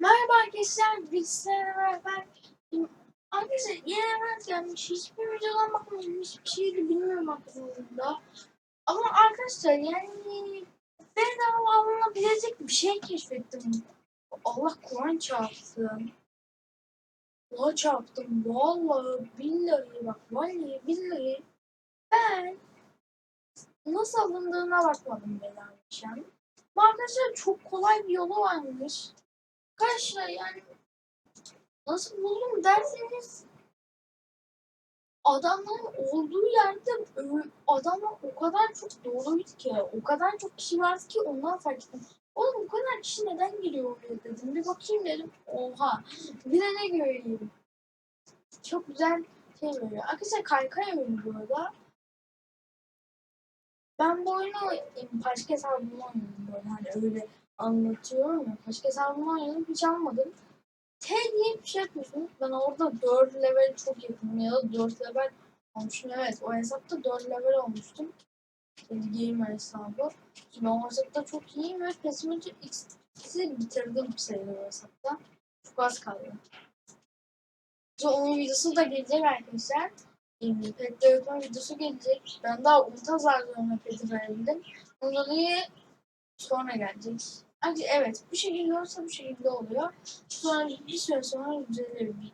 Merhaba arkadaşlar, bilgisayarla beraber Arkadaşlar yeni event gelmiş, hiçbir videodan bakmadım, hiçbir şey de bilmiyorum hakkında. Ama arkadaşlar yani bedava alınabilecek bir şey keşfettim. Allah Kur'an çarpsın. Allah çarptım, vallahi billahi bak, vallahi billahi. Ben nasıl alındığına bakmadım bedava. Bu arkadaşlar çok kolay bir yolu varmış. Arkadaşlar yani nasıl buldum derseniz adamların olduğu yerde adamlar o kadar çok doluydu ki o kadar çok kişi vardı ki ondan fark ettim. Oğlum bu kadar kişi neden geliyor oraya dedim. Bir bakayım dedim. Oha. Bir de ne göreyim. Çok güzel şey veriyor. Arkadaşlar kaykay oyunu bu arada. Ben bu oyunu başka hesabımda oynadım böyle hani öyle anlatıyorum ya. Başka hesabımda oynadım hiç almadım. T diye bir şey yapıyorsunuz. Ben orada 4 level çok yakınım ya da 4 level olmuşum. Evet o hesapta 4 level olmuştum. Gamer hesabı. Şimdi o hesapta çok iyiyim ve Pesimit'i X'i bitirdim sayılır o hesapta. Çok az kaldı. Sonra onun videosu da gelecek arkadaşlar. Ee, Pet dağıtma videosu gelecek. Ben daha ultra zarlarına peti verebildim. Ondan dolayı sonra gelecek. Ancak evet bu şekilde olursa bu şekilde oluyor. Sonra bir süre sonra düzelir bir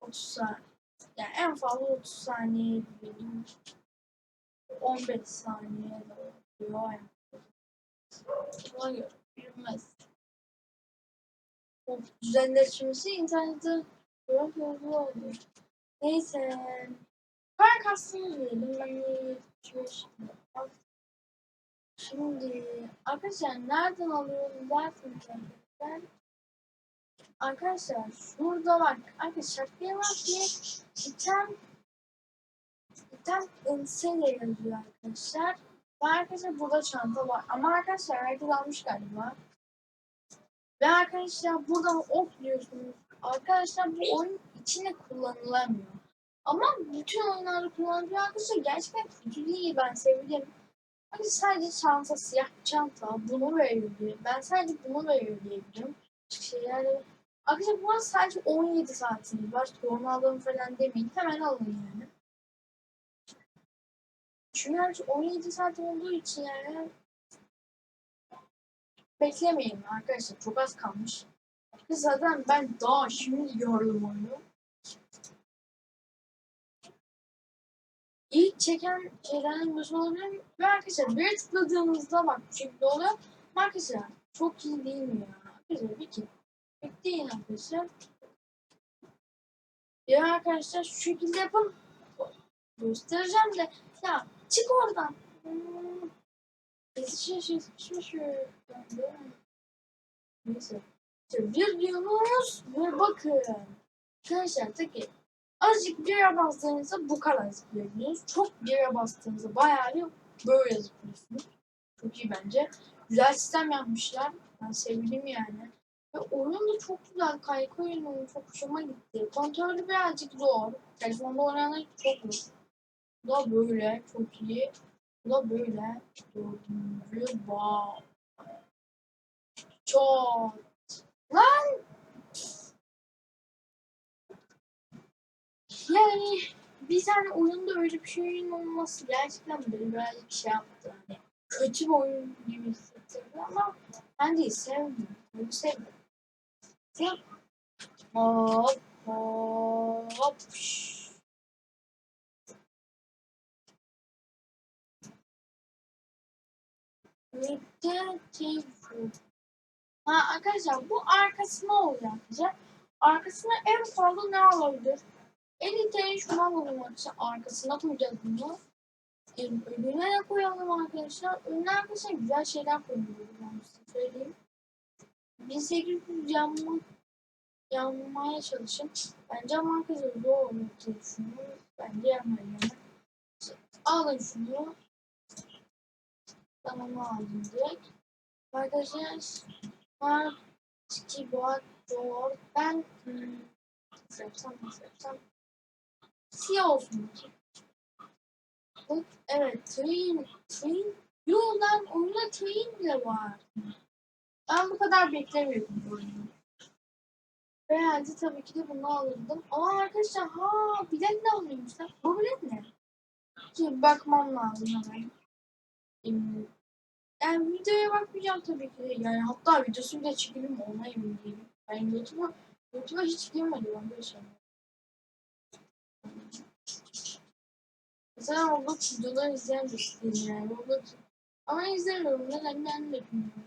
30 saniye. Yani en fazla 30 saniye gibi 15 saniye de oluyor. Yani. Buna göre yürümez. O düzenleşmesi internette çok hızlı oluyor. Neyse. Kar kastını diyelim. Ben de şimdi. Şimdi arkadaşlar nereden alıyorum derseniz arkadaşlar. Arkadaşlar şurada bak. Arkadaşlar şarkıya bak diye item item ınseyle yazıyor arkadaşlar. Ve arkadaşlar burada çanta var. Ama arkadaşlar herkes almış galiba. Ve arkadaşlar burada ok diyorsunuz. Arkadaşlar bu oyun içinde kullanılamıyor. Ama bütün oyunlarda kullanılıyor arkadaşlar. Gerçekten kötü değil. Ben sevdim. Hani sadece çanta, siyah çanta. Bunu diye. Ben sadece bunu. Başka şeyler de... Arkadaşlar bu sadece 17 saatiniz var. Tornadom falan demeyin. Hemen alın yani. Çünkü yani 17 saat olduğu için yani beklemeyin arkadaşlar. Çok az kalmış. Zaten ben daha şimdi gördüm. İlk çeken şeylerden birisi olabilir. Ve arkadaşlar bir tıkladığınızda bak bu şekilde oluyor. Arkadaşlar çok iyi değil mi ya? Arkadaşlar bir kere. Bekleyin arkadaşlar. Ya arkadaşlar şu şekilde yapın. Göstereceğim de. Ya çık oradan. Hmm. Şu şu şu şu. Neyse. İşte bir diyorsunuz ve bakın. Arkadaşlar tek Azıcık bir yere bastığınızda bu kadar zıplıyorsunuz. Çok bir yere bastığınızda bayağı bir böyle zıplıyorsunuz. Çok iyi bence. Güzel sistem yapmışlar. Ben sevdim yani. Ve oyun da çok güzel. Kaykı oyunu çok hoşuma gitti. Kontrolü birazcık zor. Telefonda oynayanlar çok zor. Bu da böyle. Çok iyi. Bu da böyle. Dördüncü. Wow. Çok. Lan Yani bir tane oyunda öyle bir şeyin olması gerçekten beni birazcık şey yaptı. Hani kötü bir oyun gibi hissettirdi ama ben de sevdim. Bunu sevdim. Sev hop hop. Ha arkadaşlar bu arkasına arkadaşlar. Arkasına en fazla ne alabilir? Elite'yi şuna alalım arkadaşlar. Arkasına koyacağız bunu. E, önüne de koyalım arkadaşlar. Önüne arkadaşlar güzel şeyler koyuyoruz. Ben size söyleyeyim. 1800 yanma, yanmaya çalışın. Bence ama arkadaşlar zor olmak diye düşünüyorum. Bence yanmayın. Yani. Alın şunu. Ben onu aldım direkt. Arkadaşlar var ki bu. Ben hmm, nasıl yapsam siyah olsun. Evet train, train. Yo lan oyunda train bile var. Ben bu kadar beklemiyordum bu oyunu. Halde tabii ki de bunu alırdım. Ama arkadaşlar ha bilet ne alıyormuşlar? Bu bilet ne? Ki bakmam lazım hemen. Yani videoya bakmayacağım tabii ki de. Yani hatta videosu bile çekelim ona emin değilim. Ben YouTube'a YouTube'a hiç girmedim arkadaşlar. Mesela Roblox videoları izleyen birisiyim yani. Roblox ama izlemiyorum. Neden ben de bilmiyorum.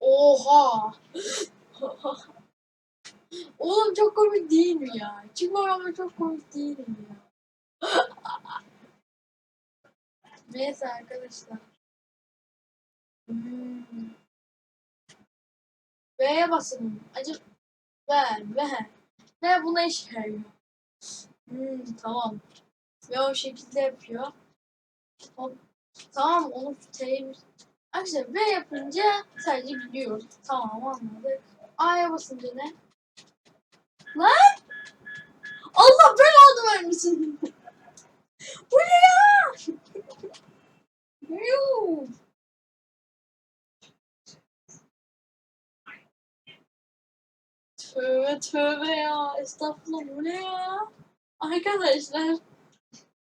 Oha! Oğlum çok komik değil mi ya? Çıkma ama çok komik değil mi ya? Neyse arkadaşlar. Hmm. V'ye basın. Acı ver ver. Ve buna iş yarıyor. Hmm, tamam. Ve o şekilde yapıyor. Hop. Tamam onu T'ye Arkadaşlar V yapınca sadece gidiyor. Tamam anladık. A'ya basınca ne? Lan! Allah belanı vermesin. Bu ne ya? Yuh! Tövbe tövbe ya. Estağfurullah bu ne ya? Arkadaşlar.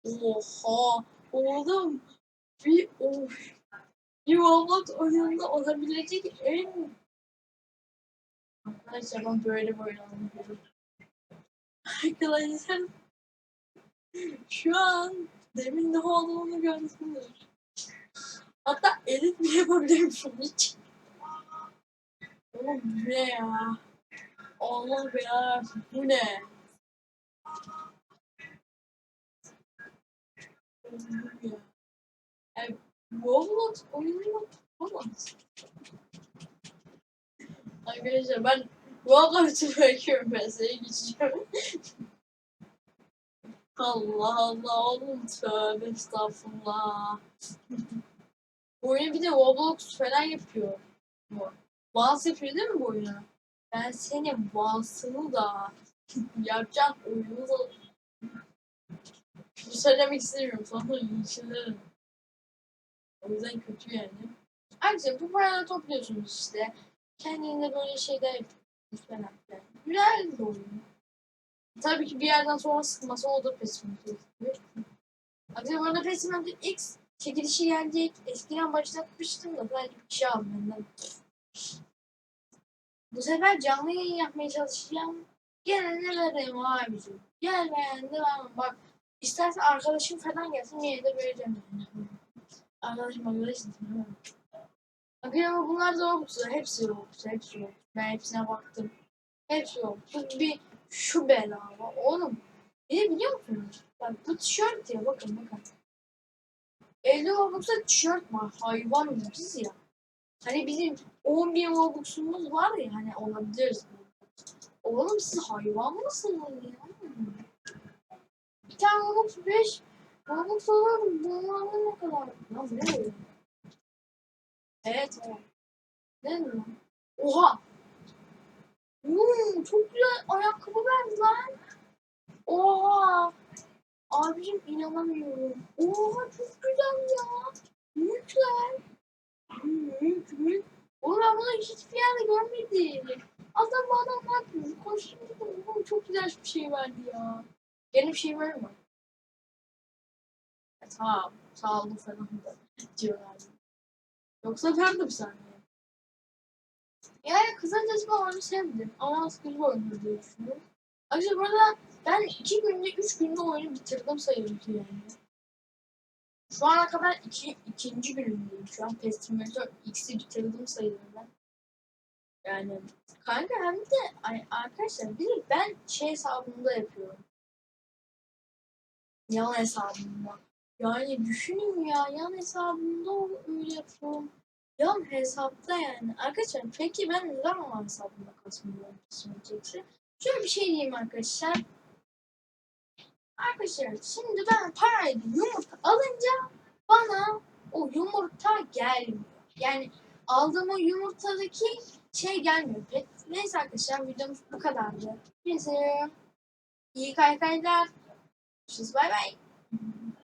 Oha. Oğlum. Bir of. Roblox oyununda olabilecek en... Arkadaşlar ben böyle böyle anlıyorum. Arkadaşlar. Şu an demin ne olduğunu gördünüz. Hatta edit bile yapabilirim şunun için. Oğlum bu ne ya? Allah belanı bu ne? Ya. Yani Roblox oyununu olamaz. Arkadaşlar ben Roblox'u bırakıyorum ben seni geçeceğim. Allah Allah oğlum tövbe estağfurullah. Bu oyunu bir de Roblox falan yapıyor. Bu. Boğaz yapıyor değil mi bu oyunu? Ben senin boğazını da yapacağım oyunu da Şunu söylemek istemiyorum sonra linçlerim. O yüzden kötü yani. Ayrıca bu paraları topluyorsunuz işte. Kendine böyle şeyler yapıyorsunuz falan filan. Güzel bir oyun. Tabii ki bir yerden sonra sıkılması o da pesimistik. Ayrıca bu arada Pesimistik X çekilişi gelecek. Eskiden başlatmıştım da sadece bir şey aldım benden. Bu sefer canlı yayın yapmaya çalışacağım. Gene ne vereyim abicim. Gel beğendi ben bak. İstersen arkadaşım falan gelsin yine de vereceğim. Arkadaşım arkadaşım. Bakıyorum bunlar da Robux'u. Hepsi Robux'u. Hepsi Robux. Ben hepsine baktım. Hepsi Robux. Bu bir şu bela. Oğlum. Bir biliyor musunuz? Bak bu tişört ya bakın bakın. 50 Robux'a tişört var. Hayvan ucuz ya. Hani bizim 10 bin Robux'umuz var ya hani olabiliriz. Oğlum siz hayvan mısınız ya? Bir tane Robux 5 Robux olur bunların ne kadar? Lan ne? Evet o. Ne lan? Oha! Hmm, çok güzel ayakkabı verdi lan. Oha! Abicim inanamıyorum. Oha çok güzel ya. Mükler. Mük mük. Oğlum ben bunu hiçbir yerde görmedim. Aslında bu adam ne yapıyor? Koştuğumda oğlum çok güzel bir şey verdi ya. Yeni bir şey var mı? E, tamam. Sağ olun falan da diyorlar. Yoksa ben de bir saniye. Yani kısacası ben oyunu sevdim. Ama sıkıcı bir oyundur diye düşünüyorum. Ayrıca burada ben iki günde, üç günde oyunu bitirdim sayılır yani. Şu ana kadar iki, ikinci günümdeyim. Şu an Pestimeter X'i bitirdim sayılır ben. Yani kanka hem de arkadaşlar bir ben şey hesabımda yapıyorum. Yan hesabımda. Yani düşünün ya yan hesabımda öyle yapıyorum. Yan hesapta yani. Arkadaşlar peki ben neden olan hesabımda kasmıyorum Pestimeter'ı? Şöyle bir şey diyeyim arkadaşlar. Arkadaşlar şimdi ben parayla yumurta alınca bana o yumurta gelmiyor. Yani aldığım o yumurtadaki şey gelmiyor. Neyse arkadaşlar videomuz bu kadardı. Neyse. İyi kaykaylar. Görüşürüz bay bay.